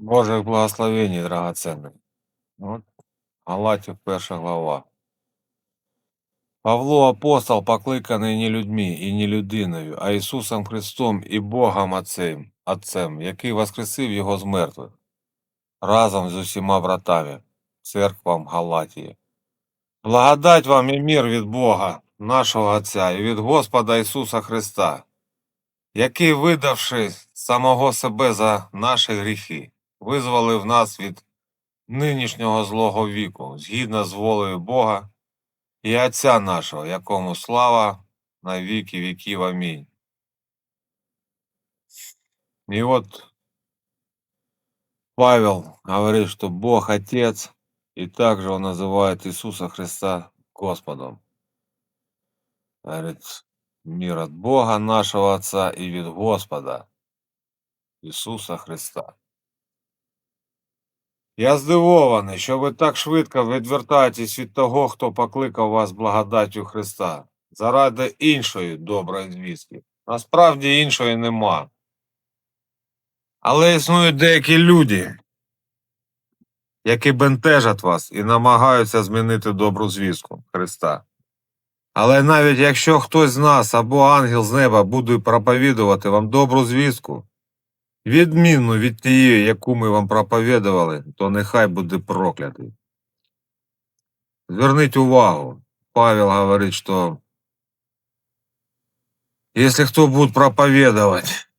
Божих благословений, драгоценний. От Галатів перша глава. Павло апостол, покликаний не людьми і не людиною, а Ісусом Христом і Богом Отцем, Отцем, який воскресив Його з мертвих, разом з усіма братами, церквам Галатії. Благодать вам і мир від Бога, нашого Отця, і від Господа Ісуса Христа, який, видавши самого себе за наші гріхи, визволив нас від нинішнього злого віку, згідно з волею Бога і Отця нашого, якому слава на віки віків. Амінь. И вот Павел говорит, что Бог Отец, и также он называет Иисуса Христа Господом. Говорит, мир от Бога нашего Отца и від Господа Ісуса Христа. Я здивований, що ви так швидко відвертаєтесь від того, хто покликав вас благодаттю Христа, заради іншої доброї звістки. Насправді іншої нема. Але існують деякі люди, які бентежать вас і намагаються змінити добру звістку Христа. Але навіть якщо хтось з нас або ангел з неба буде проповідувати вам добру звістку, відмінну від тієї, яку ми вам проповідували, то нехай буде проклятий. Зверніть увагу, Павел говорить, що если кто будет проповедовать,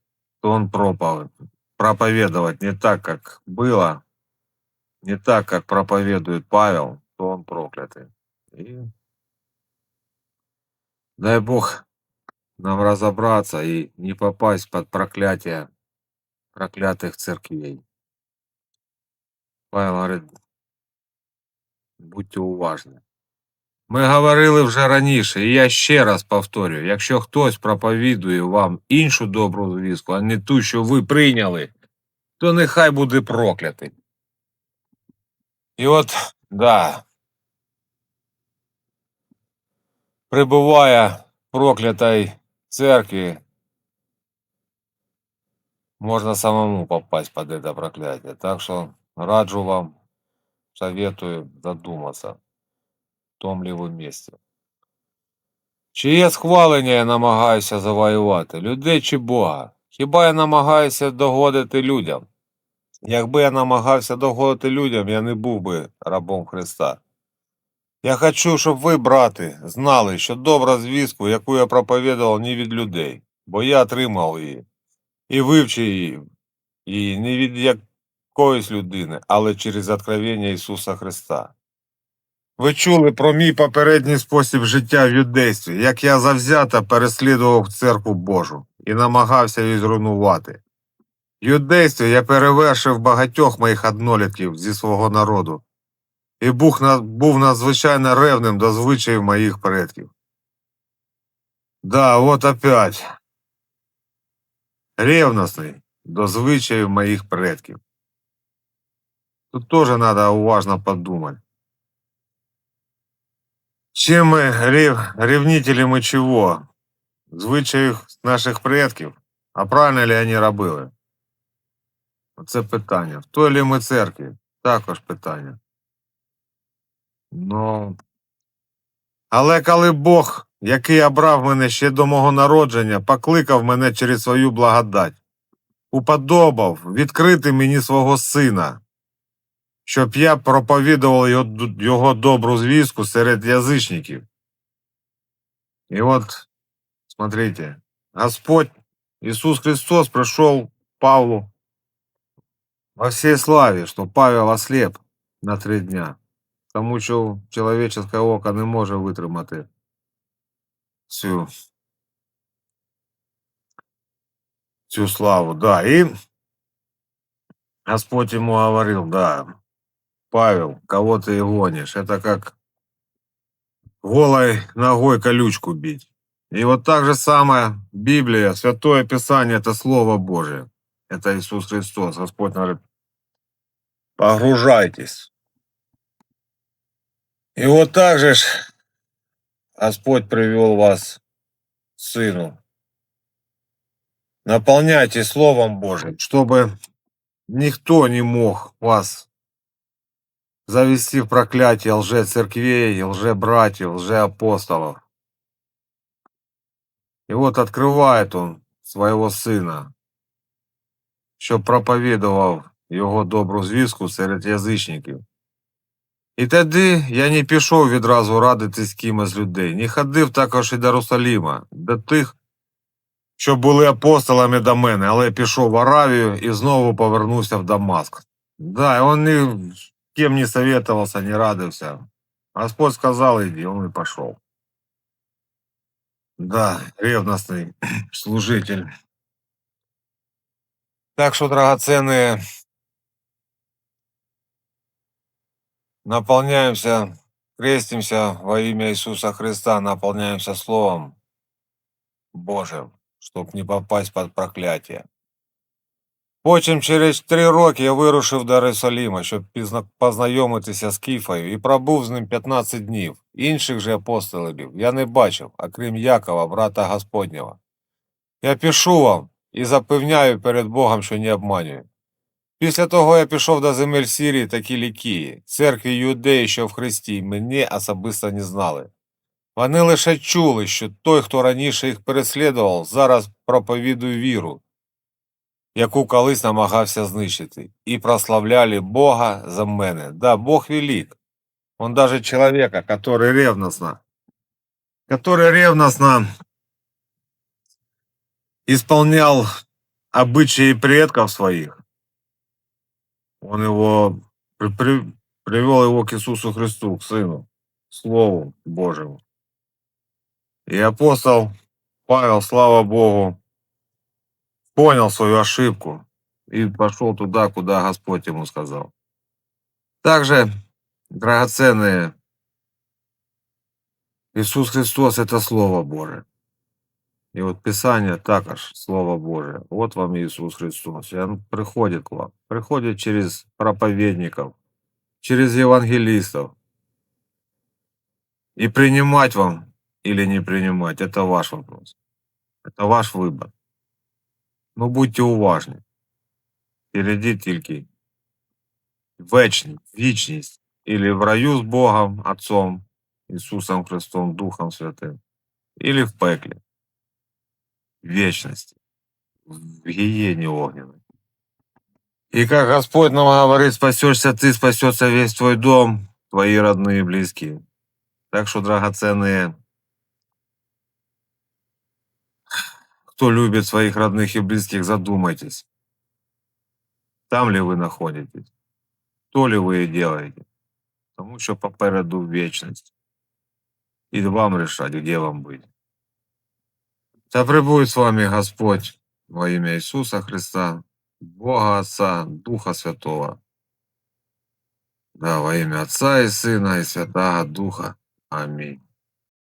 то он проповедь, проповедовать не так, как было, не так, как проповедует Павел, то он проклятый. И дай Бог нам разобраться и не попасть под проклятие проклятых церквей. Павел говорить, будьте уважні. Ми говорили вже раніше, і я ще раз повторюю, якщо хтось проповідує вам іншу добру звістку, а не ту, що ви прийняли, то нехай буде проклятий. І от, да, прибуває проклятій церкві, можно самому попасть под это проклятие. Так что раджу вам, советую задуматься в том ли ви місці. Чиє схвалення я намагаюся завоювати? Людей чи Бога? Хіба я намагаюся догодити людям? Якби я намагався догодити людям, я не був би рабом Христа. Я хочу, щоб ви, брати, знали, що добра звістку, яку я проповідував, не від людей, бо я отримав її і вивчив її, її не від якоїсь людини, але через откровення Ісуса Христа. Ви чули про мій попередній спосіб життя в юдействі, як я завзято переслідував церкву Божу і намагався її зруйнувати. Юдействі я перевершив багатьох моїх однолітків зі свого народу і був надзвичайно ревним до звичаїв моїх предків. Да, от опять. Ревностний до звичаїв моїх предків. Тут тоже надо уважно подумать. Чем мы рев... ревнители мы чего? Звичаїв наших предків? А правильно ли вони робили? Це питання. В той ли ми церкві? Також питання. Ну. Але коли Бог, який обрав мене ще до мого народження, покликав мене через свою благодать, уподобав відкрити мені свого сина, щоб я проповідував його, його добру звістку серед язичників. І от, смотрите, Господь Ісус Христос прийшов Павлу во всей славі, що Павел ослеп на три дня, тому що чоловіче око не може витримати цю, цю славу. Да, и Господь ему говорил, да, Павел, кого ты гонишь? Это как голой ногой колючку бить. И вот так же самое Библия, Святое Писание – это Слово Божие. Это Иисус Христос. Господь говорит, погружайтесь. И вот так же Господь привел вас к Сыну. Наполняйте Словом Божьим, чтобы никто не мог вас завести в проклятие лже-церквей, лже-братьев, лже-апостолов. И вот открывает он своего сина, щоб проповідував його добру звістку серед язичників. І тоді я не пішов відразу радитись з кимось людей, не ходив також і до Русаліма, до тих, що були апостолами до мене, але пішов в Аравію і знову повернувся в Дамаск. Да, він ні з ким не советувався, не радився. Господь сказав, іди, він і пішов. Да, ревностный служитель. Так что, драгоценные, наполняемся, крестимся во имя Иисуса Христа, наполняемся Словом Божьим, щоб не попасть под проклятие. Потім через три роки я вирушив до Єрусалима, щоб познайомитися з Кіфою, і пробув з ним 15 днів. Інших же апостолів я не бачив, окрім Якова, брата Господнього. Я пишу вам і запевняю перед Богом, що не обманюю. Після того я пішов до земель Сірії та Кілікії, церкві юдеї, що в Христі, мене особисто не знали. Вони лише чули, що той, хто раніше їх переслідував, зараз проповідує віру, яку колись намагався знищити, і прославляли Бога за мене. Да, Бог велик. Он даже человека, который ревностно, который ревностно исполнял обычаи предков своих, он его при- при- привел его к Иисусу Христу, к Сыну, Слову Божьему. И апостол Павел, слава Богу, понял свою ошибку и пошел туда, куда Господь ему сказал. Также, драгоценные, Иисус Христос – это Слово Божие. И вот Писание також Слово Божие. Вот вам Иисус Христос. И Он приходит к вам. Приходит через проповедников, через евангелистов. И принимать вам или не принимать – это ваш вопрос. Это ваш выбор. Ну будьте уважні. Впереді тільки вечність, вічність. Или в раю з Богом, Отцом, Ісусом Христом, Духом Святим. Или в пеклі. В вечности. В гиене огненной. И как Господь нам говорит, спасешься ты, спасется весь твой дом, твои родные и близкие. Так что, драгоценные, кто любит своих родных и близких, задумайтесь. Там ли вы находитесь? То ли ви делаете? Тому що попереду вічність. І вам решать, где вам быть. Та пребудет с вами Господь во имя Иисуса Христа, Бога Отца, Духа Святого. Да, во имя Отца и Сына и Святого Духа. Аминь.